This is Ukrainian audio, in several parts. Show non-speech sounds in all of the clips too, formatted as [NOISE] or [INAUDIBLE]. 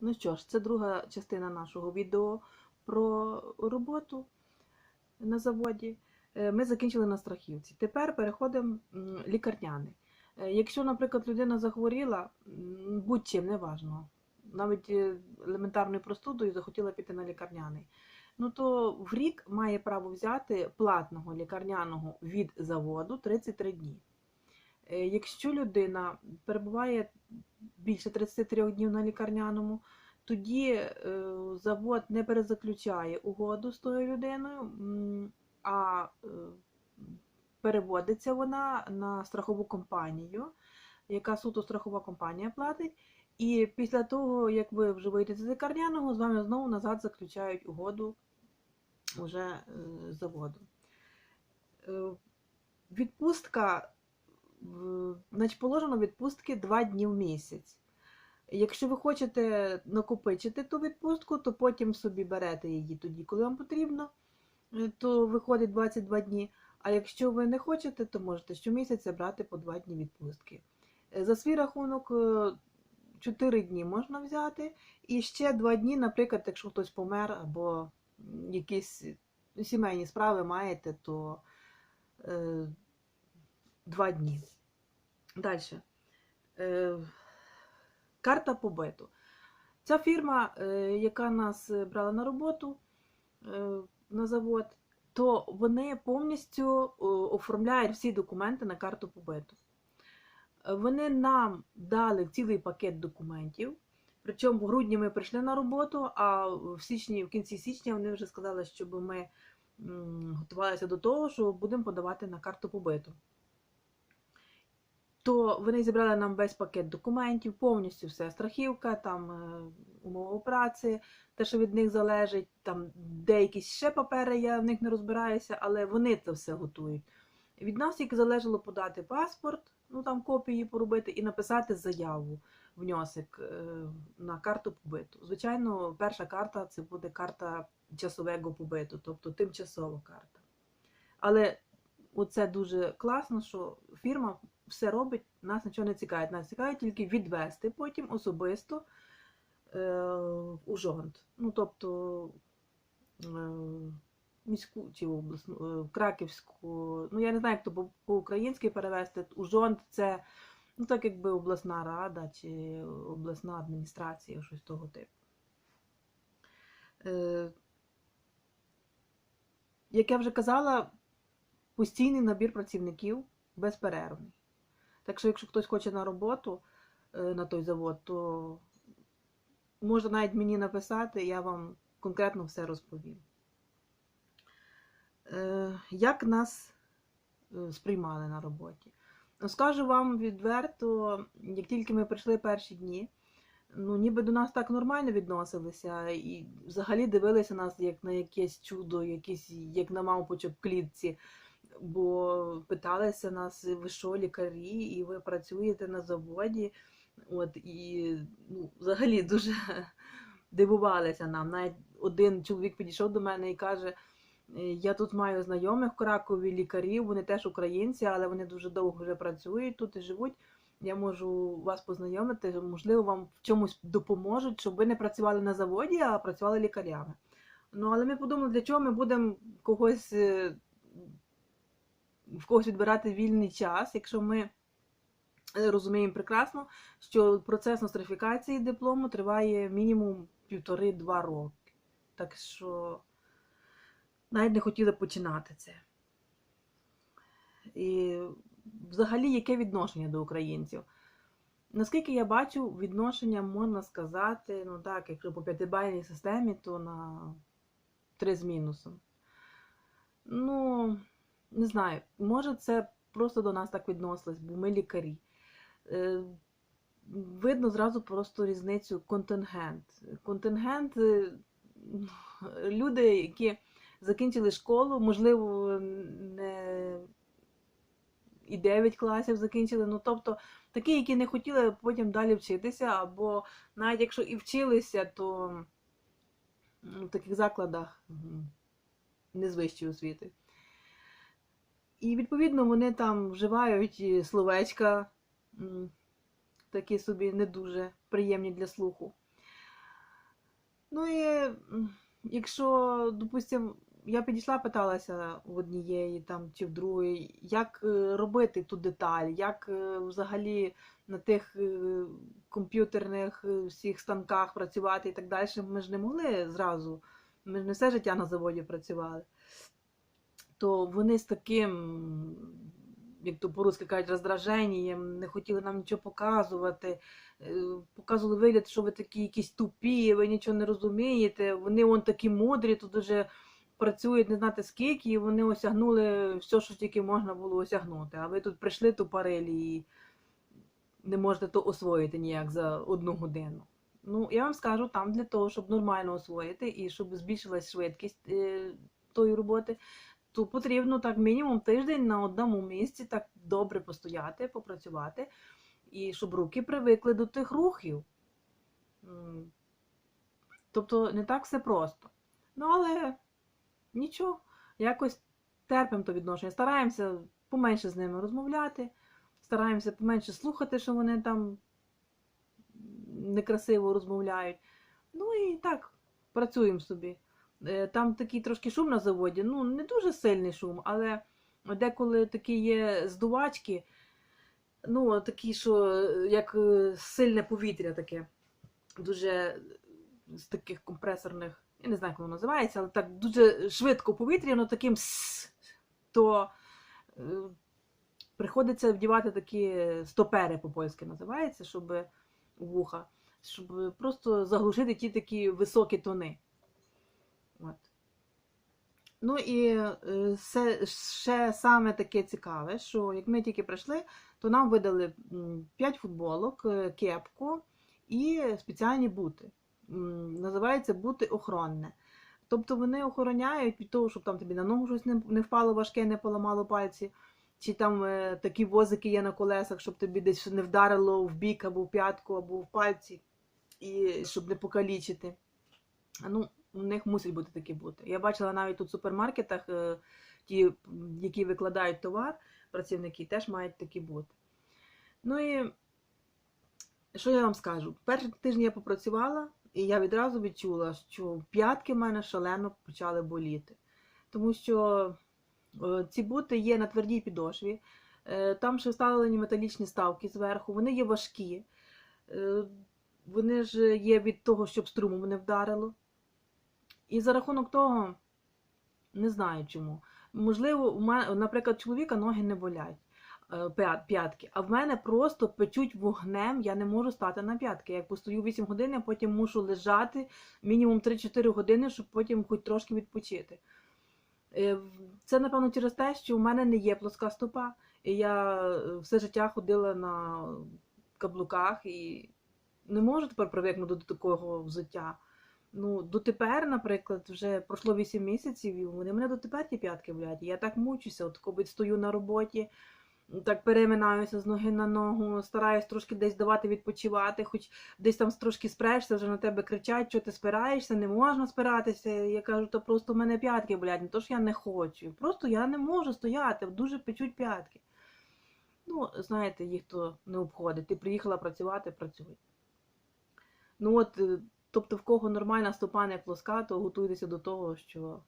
Ну що ж, це друга частина нашого відео про роботу на заводі. Е, Ми закінчили на страхівці. Тепер переходимо лікарняний. Е, Якщо, наприклад, людина захворіла, будь-чим, неважно, навіть е, елементарною простудою захотіла піти на лікарняний, ну то в рік має право взяти платного лікарняного від заводу 33 дні. Е, Якщо людина перебуває більше 33 днів на лікарняному, тоді е, завод не перезаключає угоду з тою людиною, а е, переводиться вона на страхову компанію, яка суто страхова компанія платить. І після того, як ви вже вийдете з лікарняного, з вами знову назад заключають угоду е, з заводу. Відпустка, значить, положено відпустки 2 дні в місяць. Якщо ви хочете накопичити ту відпустку, то потім собі берете її тоді, коли вам потрібно, е, то виходить 22 дні. А якщо ви не хочете, то можете щомісяця брати по 2 дні відпустки. Е, За свій рахунок 4 дні можна взяти, і ще 2 дні, наприклад, якщо хтось помер або якісь сімейні справи маєте, то 2 дні. Далі. Карта побиту. Ця фірма, е, яка нас е, брала на роботу е, на завод, то вони повністю е, оформляють всі документи на карту побиту. Е, Вони нам дали цілий пакет документів. Причому в грудні ми прийшли на роботу, а в січні, в кінці січня вони вже сказали, щоб ми готувалися до того, що будемо подавати на карту побиту то вони зібрали нам весь пакет документів, повністю все. Страхівка, там е, умови праці, те, що від них залежить, там деякі ще папери, я в них не розбираюся, але вони це все готують. Від нас тільки залежало подати паспорт, ну там копії поробити і написати заяву, внесок е, на карту побиту. Звичайно, перша карта це буде карта часового побиту, тобто тимчасова карта. Але оце дуже класно, що фірма все робить, нас нічого не цікавить. Нас цікавить тільки відвести потім особисто е, у жонт. Ну, тобто е, міську чи обласну, е, Краківську, ну я не знаю, як то по- по-українськи перевести. У жонт це ну, так якби обласна рада чи обласна адміністрація, щось того типу. Е, як я вже казала, постійний набір працівників безперервний. Так що, якщо хтось хоче на роботу е, на той завод, то можна навіть мені написати, я вам конкретно все розповім. Е, Як нас е, сприймали на роботі? Ну, Скажу вам відверто, як тільки ми прийшли перші дні, ну ніби до нас так нормально відносилися і взагалі дивилися нас як на якесь чудо, якісь, як на мавпочок в клітці бо питалися нас, ви що, лікарі, і ви працюєте на заводі. От, і ну, взагалі дуже [LAUGHS] дивувалися нам. Навіть один чоловік підійшов до мене і каже: «Е, я тут маю знайомих в Кракові лікарів, вони теж українці, але вони дуже довго вже працюють тут і живуть. Я можу вас познайомити, можливо, вам в чомусь допоможуть, щоб ви не працювали на заводі, а працювали лікарями. Ну, але ми подумали, для чого ми будемо когось е, в когось відбирати вільний час, якщо ми е, розуміємо прекрасно, що процес нострифікації диплому триває мінімум півтори-два роки. Так що навіть не хотіли починати це. І взагалі, яке відношення до українців? Наскільки я бачу, відношення можна сказати, ну так, якщо по п'ятибальній системі, то на три з мінусом. Ну, не знаю, може це просто до нас так відносилось, бо ми лікарі. Е, Видно зразу просто різницю контингент. Контингент е, люди, які закінчили школу, можливо, не і 9 класів закінчили. Ну, тобто такі, які не хотіли потім далі вчитися, або навіть якщо і вчилися, то в таких закладах не з вищої освіти. І відповідно вони там вживають словечка, такі собі не дуже приємні для слуху. Ну і якщо, допустим, я підійшла, питалася в однієї там чи в другої, як е, робити ту деталь, як е, взагалі на тих е, комп'ютерних е, всіх станках працювати і так далі. Ми ж не могли зразу. Ми ж не все життя на заводі працювали. То вони з таким, як то по-русски кажуть, роздраженням, не хотіли нам нічого показувати. Е, Показували вигляд, що ви такі якісь тупі, ви нічого не розумієте. Вони вон такі мудрі, тут уже працюють не знати скільки, і вони осягнули все, що тільки можна було осягнути. А ви тут прийшли тупорилі і не можете то освоїти ніяк за одну годину. Ну, я вам скажу, там для того, щоб нормально освоїти і щоб збільшилась швидкість е, тої роботи, то потрібно так мінімум тиждень на одному місці так добре постояти, попрацювати, і щоб руки привикли до тих рухів. Тобто не так все просто. Ну, але нічого, якось терпимо то відношення. Стараємося поменше з ними розмовляти, стараємося поменше слухати, що вони там некрасиво розмовляють. Ну і так, працюємо собі. Е, Там такий трошки шум на заводі, ну не дуже сильний шум, але деколи такі є здувачки, ну такі, що е, як е, сильне повітря таке, дуже з таких компресорних, я не знаю, як воно називається, але так дуже швидко повітря, воно таким «сс», то приходиться вдівати такі стопери по-польськи називається, щоб вуха, щоб просто заглушити ті такі високі тони. От. Ну і це ще саме таке цікаве, що як ми тільки прийшли, то нам видали 5 футболок, е, кепку і спеціальні бути. Називається бути охоронне. Тобто вони охороняють від того, щоб там тобі на ногу щось не, не впало важке, не поламало пальці, чи там е, такі возики є на колесах, щоб тобі десь не вдарило в бік або в п'ятку, або в пальці, і щоб не покалічити. Ну, у них мусить бути такі бути. Я бачила навіть тут в супермаркетах, е, ті, які викладають товар, працівники теж мають такі бути. Ну і що я вам скажу? Перший тиждень я попрацювала, і я відразу відчула, що п'ятки в мене шалено почали боліти. Тому що е, ці бути є на твердій підошві, е, там ще вставлені металічні ставки зверху, вони є важкі, вони ж є від того, щоб струмом не вдарило. І за рахунок того, не знаю чому. Можливо, у мене, наприклад, чоловіка ноги не болять, е, п'ятки, а в мене просто печуть вогнем, я не можу стати на п'ятки. Я постою 8 годин, я потім мушу лежати мінімум 3-4 години, щоб потім хоч трошки відпочити. Е, Це, напевно, через те, що у мене не є плоска стопа, і я е, все життя ходила на каблуках і не можу тепер привикнути до такого взуття. Ну, дотепер, наприклад, вже пройшло 8 місяців, і вони мене дотепер ті п'ятки болять. Я так мучуся, от коли стою на роботі, так переминаюся з ноги на ногу, стараюсь трошки десь давати відпочивати, хоч десь там трошки спрешся, вже на тебе кричать, що ти спираєшся, не можна спиратися. Я кажу, то просто в мене п'ятки болять, не то що я не хочу. Просто я не можу стояти, дуже печуть п'ятки. Ну, знаєте, їх то не обходить. Ти приїхала працювати, працюй. Ну от, е, тобто, в кого нормальна стопа плоска, то готуйтеся до того, що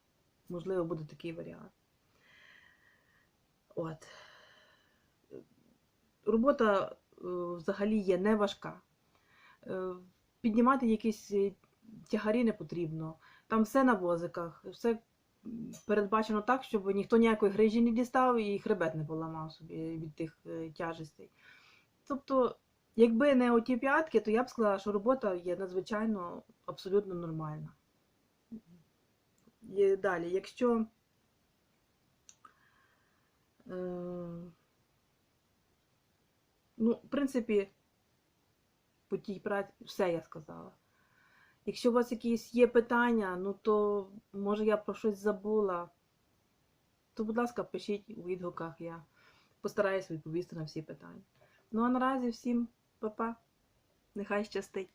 можливо буде такий варіант. От. Робота е, взагалі є не важка. Е, Піднімати якісь е, тягарі не потрібно. Там все на возиках, все передбачено так, щоб ніхто ніякої грижі не дістав і хребет не поламав собі від тих тяжестей. Тобто, якби не оті п'ятки, то я б сказала, що робота є надзвичайно абсолютно нормальна. І далі, якщо е, ну, в принципі, по тій праці все я сказала. Якщо у вас якісь є питання, ну то може я про щось забула, то, будь ласка, пишіть у відгуках, я постараюся відповісти на всі питання. Ну а наразі всім па-па. Нехай щастить.